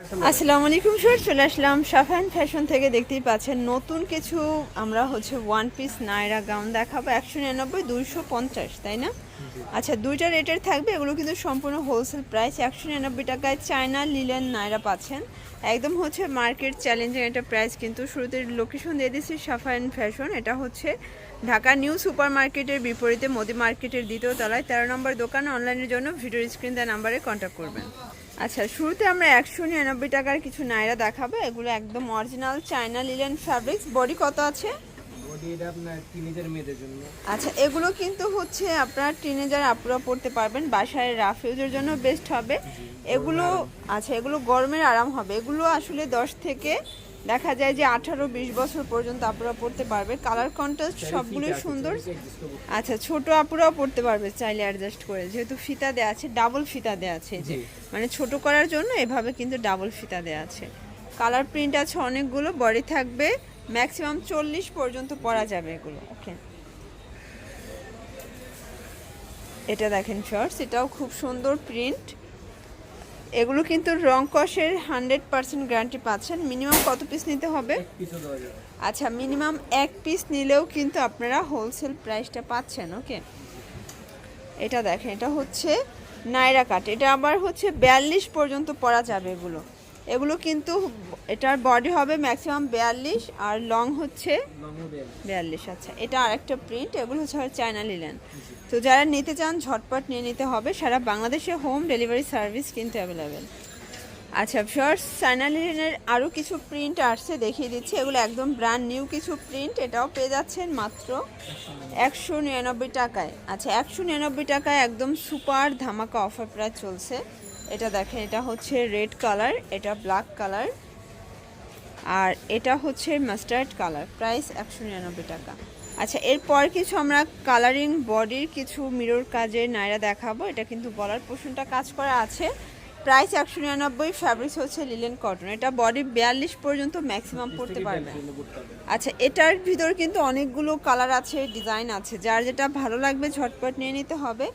আসসালামু আলাইকুম স্যার, চলে আসলাম সাফান ফ্যাশন থেকে। দেখতেই পাচ্ছেন নতুন কিছু। আমরা হচ্ছে ওয়ান পিস নায়রা গাউন দেখাবো, একশো নিরানব্বই, দুইশো পঞ্চাশ, তাই না? আচ্ছা দুইটা রেটের থাকবে, এগুলো কিন্তু সম্পূর্ণ হোলসেল প্রাইস একশো নিরানব্বই টাকায় চায়না লিলেন নায়রা পাচ্ছেন। একদম হচ্ছে মার্কেট চ্যালেঞ্জিং একটা প্রাইস কিন্তু শুরুতে লোকেশন দিয়ে দিচ্ছি সাফান ফ্যাশন। এটা হচ্ছে ঢাকা নিউ সুপার মার্কেটের বিপরীতে, মোদি মার্কেটের দ্বিতীয় তলায়। তেরো নম্বর দোকান অনলাইনের জন্য ভিডিও স্ক্রিন দেওয়া নাম্বারে কন্ট্যাক্ট করবেন। আচ্ছা শুরুতে আমরা একশো নিরানব্বই টাকার কিছু নাইরা দেখাবো। এগুলো একদম original China linen fabrics body কত আছে? আচ্ছা এগুলো কিন্তু হচ্ছে আপনার টিনেজার আপুরা পড়তে পারবেন। বাসায় রাফিউজের জন্য বেস্ট হবে। এগুলো আচ্ছা এগুলো গরমের আরাম হবে। এগুলো আসলে দশ থেকে দেখা যায় যে আঠারো বিশ বছর পর্যন্ত আপুরা পড়তে পারবে। কালার কন্ট্রাস্ট সবগুলোই সুন্দর। আচ্ছা ছোট আপুরাও পড়তে পারবে চাইলে অ্যাডজাস্ট করে। যেহেতু ফিতা দেওয়া আছে ডাবল ফিতা দেওয়া আছে যে। মানে ছোট করার জন্য এভাবে কিন্তু ডাবল ফিতা দেওয়া আছে। কালার প্রিন্ট আছে অনেকগুলো বডি থাকবে। ম্যাক্সিমাম চল্লিশ পর্যন্ত পরা যাবে এগুলো। ওকে এটা দেখেন শর্টস এটাও খুব সুন্দর প্রিন্ট এগুলো কিন্তু রং কষের হান্ড্রেড পার্সেন্ট গ্যারান্টি পাচ্ছেন। মিনিমাম কত পিস নিতে হবে? আচ্ছা মিনিমাম এক পিস নিলেও কিন্তু আপনারা হোলসেল প্রাইসটা পাচ্ছেন ওকে এটা দেখেন এটা হচ্ছে নাইরা কাট এটা আবার হচ্ছে বিয়াল্লিশ পর্যন্ত পরা যাবে এগুলো। এগুলো কিন্তু এটার বডি হবে ম্যাক্সিমাম বিয়াল্লিশ আর লং হচ্ছে বিয়াল্লিশ। আচ্ছা। এটা আরেকটা প্রিন্ট এগুলো হচ্ছে চায়না লিলেন তো যারা নিতে চান, ঝটপট নিয়ে নিতে হবে। সারা বাংলাদেশে হোম ডেলিভারি সার্ভিস কিন্তু অ্যাভেলেবেল আচ্ছা ফিওর্স চায়না লিলেনের আরও কিছু প্রিন্ট আসছে, দেখিয়ে দিচ্ছি। এগুলো একদম ব্র্যান্ড নিউ কিছু প্রিন্ট এটাও পেয়ে যাচ্ছেন মাত্র একশো নিরানব্বই টাকায়। আচ্ছা একশো নিরানব্বই টাকায় একদম সুপার ধামাকা অফার প্রায় চলছে। এটা দেখেন, এটা হচ্ছে রেড কালার এটা ব্ল্যাক কালার আর এটা হচ্ছে মাস্টার্ড কালার প্রাইস একশো নিরানব্বই টাকা। আচ্ছা এরপর কিছু আমরা কালারিং বডির কিছু মিরর কাজের নায়রা দেখাবো। এটা কিন্তু গলার পোষণটা কাজ করা আছে। প্রাইস একশো নিরানব্বই ফ্যাব্রিক্স হচ্ছে লিলেন কটন এটা বডি বিয়াল্লিশ পর্যন্ত ম্যাক্সিমাম পড়তে পারবেন আচ্ছা এটার ভিতর কিন্তু অনেকগুলো কালার আছে ডিজাইন আছে। যার যেটা ভালো লাগবে ঝটপট নিয়ে নিতে হবে।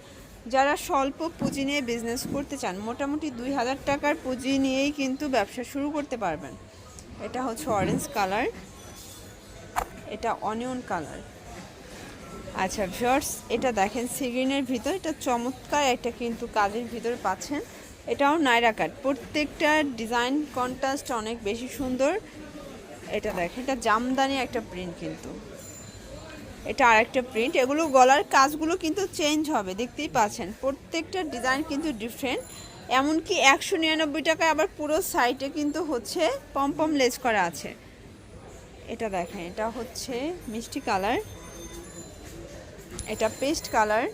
যারা স্বল্প পুঁজি নিয়ে বিজনেস করতে চান মোটামুটি দুই হাজার টাকার পুঁজি নিয়েই কিন্তু ব্যবসা শুরু করতে পারবেন। এটা হচ্ছে অরেঞ্জ কালার এটা অনিয়ন কালার আচ্ছা ভিউয়ার্স এটা দেখেন সিগ্রিনের ভিতর, এটা চমৎকার একটা কিন্তু কাজের ভিতরে পাচ্ছেন। এটাও নাইরা কাট প্রত্যেকটা ডিজাইন কন্ট্রাস্ট অনেক বেশি সুন্দর। এটা দেখেন, এটা জামদানি একটা প্রিন্ট কিন্তু। এটা আর একটা প্রিন্ট এগুলো গলার কাজগুলো কিন্তু চেঞ্জ হবে, দেখতেই পাচ্ছেন। প্রত্যেকটা ডিজাইন কিন্তু ডিফারেন্ট এমনকি একশো নিরানব্বই টাকায় আবার পুরো সাইটে কিন্তু হচ্ছে পমপম লেস করা আছে। এটা দেখেন, এটা হচ্ছে মিষ্টি কালার এটা পেস্ট কালার।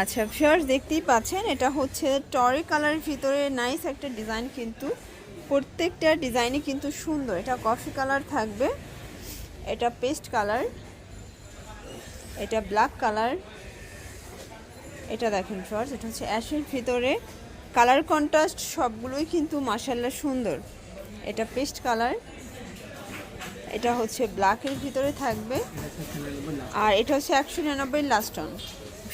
আচ্ছা ফিওর্স দেখতেই পাচ্ছেন, এটা হচ্ছে টরে কালারের ভিতরে নাইস একটা ডিজাইন কিন্তু, প্রত্যেকটা ডিজাইনই কিন্তু সুন্দর। এটা কফি কালার থাকবে, এটা পেস্ট কালার এটা ব্ল্যাক কালার এটা দেখেন ফিওর্স এটা হচ্ছে অ্যাশের ভিতরে। কালার কন্ট্রাস্ট সবগুলোই কিন্তু মাসাল্লা সুন্দর। এটা পেস্ট কালার এটা হচ্ছে ব্ল্যাকের ভিতরে থাকবে। আর এটা হচ্ছে একশো নিরানব্বই লাস্ট অন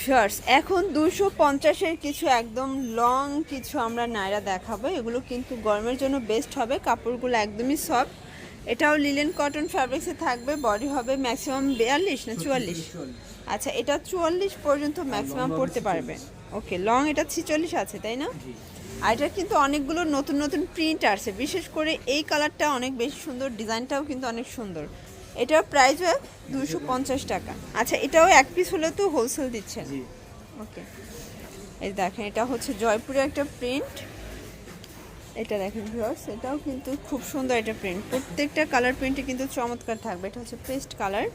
শার্টস এখন দুশো পঞ্চাশের কিছু একদম লং কিছু আমরা নায়রা দেখাবো। এগুলো কিন্তু গরমের জন্য বেস্ট হবে। কাপড়গুলো একদমই সফট এটাও লিলেন কটন ফ্যাব্রিক্সে থাকবে। বডি হবে ম্যাক্সিমাম বিয়াল্লিশ না চুয়াল্লিশ? আচ্ছা এটা চুয়াল্লিশ পর্যন্ত ম্যাক্সিমাম পড়তে পারবে। ওকে লং এটা ছিচল্লিশ আছে, তাই না? আর এটা কিন্তু অনেকগুলো নতুন নতুন প্রিন্ট আসছে। বিশেষ করে এই কালারটা অনেক বেশি সুন্দর ডিজাইনটাও কিন্তু অনেক সুন্দর। এটার প্রাইস হয় দুশো পঞ্চাশ টাকা। আচ্ছা এটাও এক পিস হলে তো হোলসেল দিচ্ছেন? ওকে এই দেখেন এটা হচ্ছে জয়পুরের একটা প্রিন্ট এটা দেখেন ভিউয়ার্স এটাও কিন্তু খুব সুন্দর একটা প্রিন্ট প্রত্যেকটা কালার প্রিন্টে কিন্তু চমৎকার থাকবে। এটা হচ্ছে পেস্ট কালার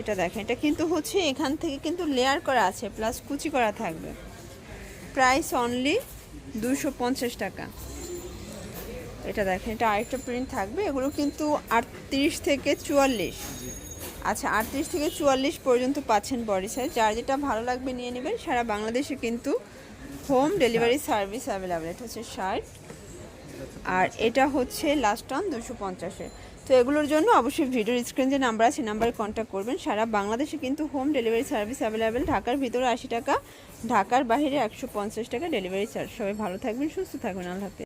এটা দেখেন এটা কিন্তু হচ্ছে এখান থেকে কিন্তু লেয়ার করা আছে প্লাস কুচি করা থাকবে। প্রাইস অনলি দুশো টাকা। এটা দেখেন, এটা আরেকটা প্রিন্ট থাকবে, এগুলো কিন্তু আটত্রিশ থেকে চুয়াল্লিশ। আচ্ছা আটত্রিশ থেকে চুয়াল্লিশ পর্যন্ত পাচ্ছেন বডি সাইজ যার যেটা ভালো লাগবে নিয়ে নেবেন, সারা বাংলাদেশে কিন্তু হোম ডেলিভারি সার্ভিস অ্যাভেলেবেল এটা হচ্ছে শার্ট আর এটা হচ্ছে লাস্ট অন দুশো পঞ্চাশে তো এগুলোর জন্য অবশ্যই ভিডিওর স্ক্রিন যে নাম্বার আছে, নাম্বারে কন্ট্যাক্ট করবেন। সারা বাংলাদেশে কিন্তু হোম ডেলিভারি সার্ভিস অ্যাভেলেবেল ঢাকার ভিতরে আশি টাকা, ঢাকার বাইরে একশো পঞ্চাশ টাকা ডেলিভারি চার্জ সবাই ভালো থাকবেন, সুস্থ থাকবেন। আল্লাহ